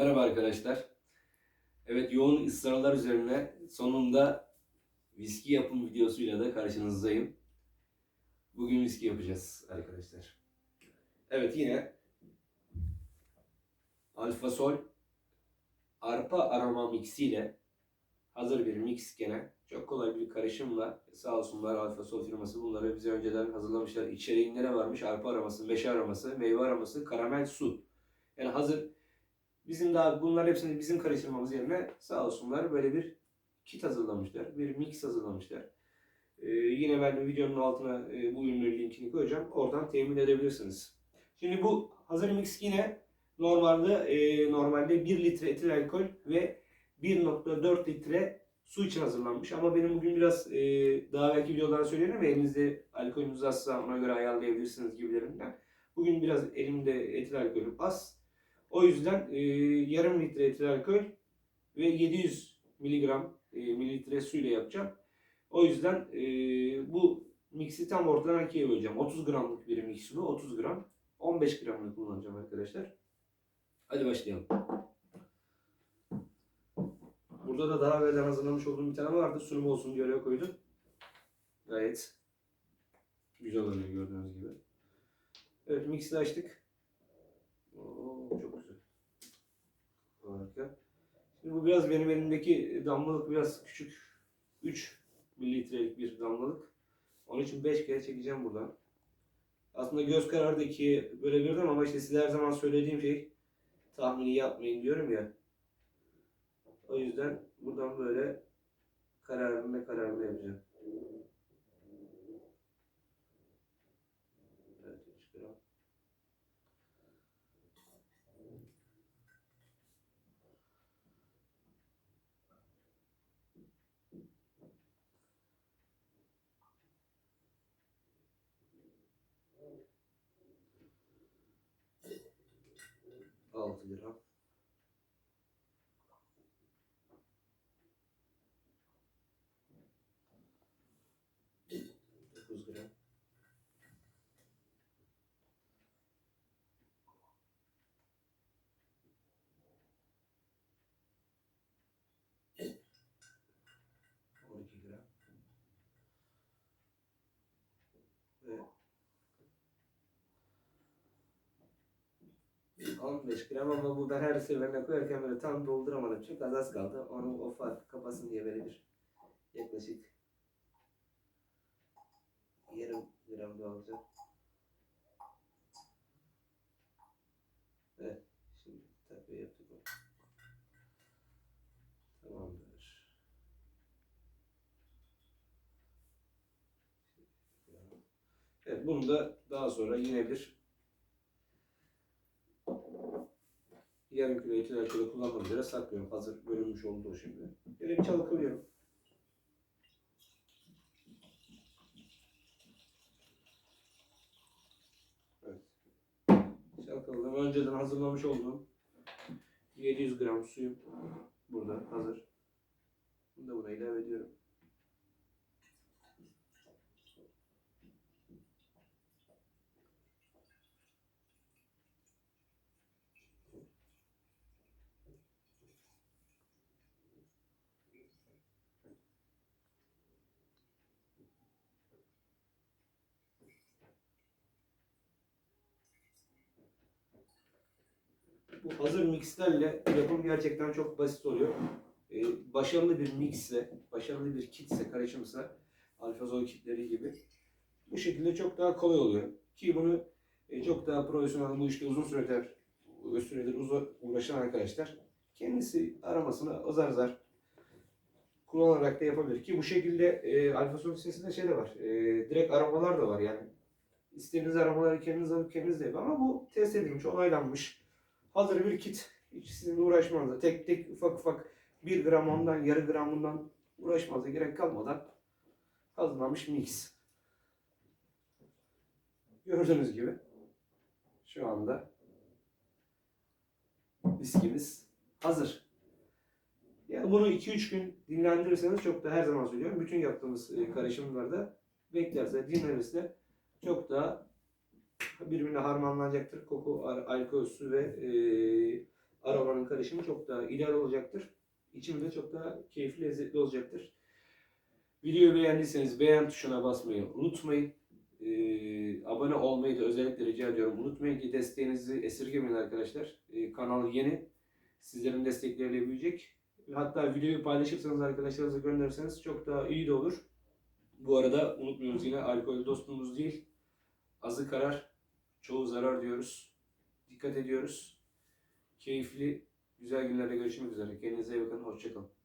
Merhaba arkadaşlar. Evet yoğun ısrarlar üzerine sonunda viski yapım videosuyla da karşınızdayım. Bugün viski yapacağız arkadaşlar. Evet yine Alfa Sol arpa aroma mixiyle hazır bir mix gene çok kolay bir karışımla sağ olsunlar Alfa Sol firması bunları bize önceden hazırlamışlar. İçeriğinde varmış? Arpa aroması, meşe aroması, meyve aroması, karamel su. Yani hazır Bizim daha bunlar hepsini bizim karıştırmamız yerine sağ olsunlar böyle bir kit hazırlamışlar. Bir mix hazırlamışlar. Ee, yine ben de videonun altına e, bu ürünün linkini koyacağım. Oradan temin edebilirsiniz. Şimdi bu hazır mix yine normalde e, normalde 1 litre etil alkol ve 1.4 litre su için hazırlanmış. Ama benim bugün biraz e, daha belki videolarda söylerim ama elinizde alkolünüz azsa ona göre ayarlayabilirsiniz gibilerinden. Bugün biraz elimde etil alkolüm az. O yüzden e, yarım litre etil alkol ve 700 miligram e, mililitre su ile yapacağım. O yüzden e, bu mixi tam ortadan ikiye böleceğim. 30 gramlık bir mix bu. 30 gram. 15 gramını kullanacağım arkadaşlar. Hadi başlayalım. Burada da daha evvelden hazırlamış olduğum bir tane vardı. Sunum olsun diye oraya koydum. Gayet güzel oluyor gördüğünüz gibi. Evet mixi açtık. Oo, çok güzel. Harika. Şimdi bu biraz benim elimdeki damlalık biraz küçük. 3 mililitrelik bir damlalık. Onun için 5 kere çekeceğim buradan. Aslında göz kararı da ikiye bölebilirdim ama işte size her zaman söylediğim şey tahmini yapmayın diyorum ya. O yüzden buradan böyle kararını kararını yapacağım. Evet, üç gram. Altı gram. Dokuz gram. On iki gram. Ve 15 gram ama bu ben her seferinde koyarken böyle tam dolduramadım. Çok az az kaldı. Onu o fark kapasın diye böyle bir yaklaşık yarım gram da alacağım. Evet. Şimdi takviye yaptık. Tamamdır. Evet bunu da daha sonra yine bir yarım kilo etil alkolü kullanmak üzere saklıyorum. Hazır bölünmüş oldu o şimdi. Böyle çalkalıyorum. Evet. Çalkaladım. Önceden hazırlamış olduğum 700 gram suyum burada hazır. Bunu da buna ilave ediyorum. Bu hazır mixlerle yapım gerçekten çok basit oluyor. Ee, başarılı bir mixle, başarılı bir kitle, karışımsa alfazol kitleri gibi bu şekilde çok daha kolay oluyor. Ki bunu e, çok daha profesyonel bu işte uzun süredir, süredir uğraşan arkadaşlar kendisi aramasını azar azar kullanarak da yapabilir. Ki bu şekilde e, alfazol sitesinde şey de var, e, direkt aramalar da var yani. İstediğiniz aramaları kendiniz alıp kendiniz de yapın ama bu test edilmiş, onaylanmış hazır bir kit. Hiç sizinle uğraşmanıza tek tek ufak ufak bir gram ondan yarı gram bundan uğraşmanıza gerek kalmadan hazırlanmış mix. Gördüğünüz gibi şu anda viskimiz hazır. Yani bunu 2-3 gün dinlendirirseniz çok da her zaman söylüyorum. Bütün yaptığımız e, karışımlarda beklerse, dinlenirse çok daha birbirine harmanlanacaktır. Koku, ar- alkol, su ve e, aromanın karışımı çok daha ideal olacaktır. İçimi de çok daha keyifli, lezzetli olacaktır. Videoyu beğendiyseniz beğen tuşuna basmayı unutmayın. Ee, abone olmayı da özellikle rica ediyorum. Unutmayın ki desteğinizi esirgemeyin arkadaşlar. Ee, kanal yeni. Sizlerin destekleriyle büyüyecek. Hatta videoyu paylaşırsanız arkadaşlarınıza gönderirseniz çok daha iyi de olur. Bu arada unutmuyoruz yine alkol dostumuz değil. Azı karar, çoğu zarar diyoruz. Dikkat ediyoruz. Keyifli, güzel günlerde görüşmek üzere. Kendinize iyi bakın. Hoşçakalın.